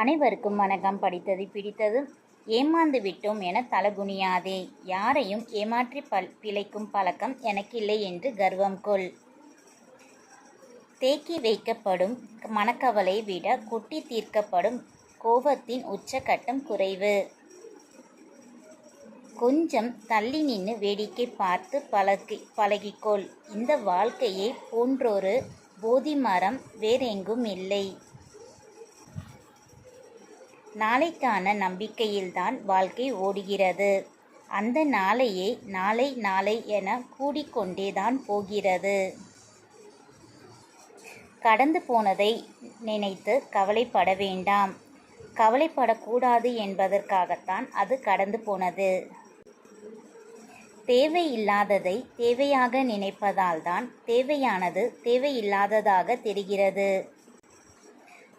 அனைவருக்கும் வணக்கம். படித்தது பிடித்தது ஏமாந்து விட்டோம் என தலகுனியாதே. யாரையும் ஏமாற்றி பல் பிழைக்கும் பழக்கம் எனக்கில்லை என்று கர்வம் கொள். தேக்கி வைக்கப்படும் மனக்கவலை விட கொட்டி தீர்க்கப்படும் கோபத்தின் உச்சக்கட்டம் குறைவு. கொஞ்சம் தள்ளி நின்று வேடிக்கை பார்த்து பழகி பழகிக்கொள். இந்த வாழ்க்கையை போன்றொரு போதி மரம் வேறெங்கும் இல்லை. நாளைக்கான நம்பிக்கையில்தான் வாழ்க்கை ஓடுகிறது. அந்த நாளையே நாளை நாளை என கூடிக்கொண்டேதான் போகிறது. கடந்து போனதை நினைத்து கவலைப்பட வேண்டாம். கவலைப்படக்கூடாது என்பதற்காகத்தான் அது கடந்து போனது. தேவையில்லாததை தேவையாக நினைப்பதால்தான் தேவையானது தேவையில்லாததாக தெரிகிறது.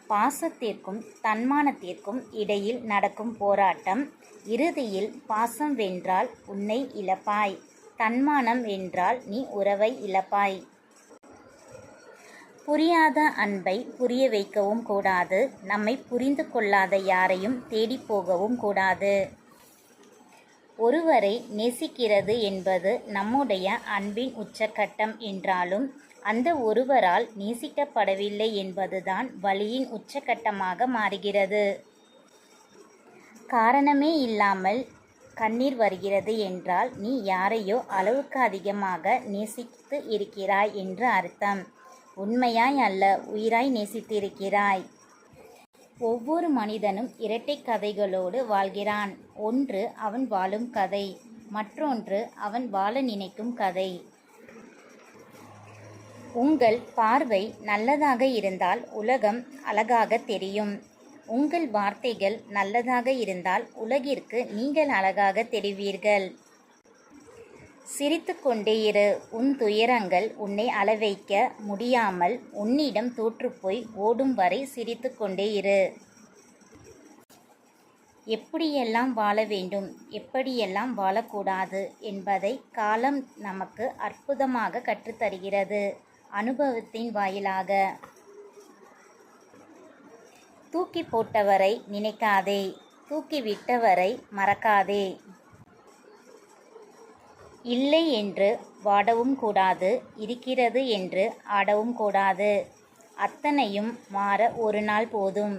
பாசத்திற்கும் தன்மானத்திற்கும் இடையில் நடக்கும் போராட்டம். இறுதியில் பாசம் வென்றால் உன்னை இழப்பாய். தன்மானம் வென்றால் நீ உறவை இழப்பாய். புரியாத அன்பை புரிய வைக்கவும் கூடாது. நம்மை புரிந்து கொள்ளாத யாரையும் தேடி போகவும் கூடாது. ஒருவரை நேசிக்கிறது என்பது நம்முடைய அன்பின் உச்சக்கட்டம் என்றாலும் அந்த ஒருவரால் நேசிக்கப்படவில்லை என்பதுதான் வலியின் உச்சக்கட்டமாக மாறுகிறது. காரணமே இல்லாமல் கண்ணீர் வருகிறது என்றால் நீ யாரையோ அளவுக்கு அதிகமாக நேசித்து இருக்கிறாய் என்று அர்த்தம். உண்மையாய் அல்ல உயிராய் நேசித்திருக்கிறாய். ஒவ்வொரு மனிதனும் இரட்டை கதைகளோடு வாழ்கிறான். ஒன்று அவன் வாழும் கதை மற்றொன்று அவன் வாழ நினைக்கும் கதை. உங்கள் பார்வை நல்லதாக இருந்தால் உலகம் அழகாக தெரியும். உங்கள் வார்த்தைகள் நல்லதாக இருந்தால் உலகிற்கு நீங்கள் அழகாக தெரிவீர்கள். சிரித்து கொண்டே இரு. உன் துயரங்கள் உன்னை அளவைக்க முடியாமல் உன்னிடம் தோற்றுப்போய் ஓடும் வரை சிரித்து கொண்டே இரு. எப்படியெல்லாம் வாழ வேண்டும்? எப்படியெல்லாம் வாழக்கூடாது? என்பதை காலம் நமக்கு அற்புதமாக கற்றுத்தருகிறது. அனுபவத்தின் வாயிலாக. தூக்கி போட்டவரை நினைக்காதே. தூக்கி விட்டவரை மறக்காதே. இல்லை என்று வாடவும் கூடாது இருக்கிறது என்று ஆடவும் கூடாது. அத்தனையும் மாற ஒரு நாள் போதும்.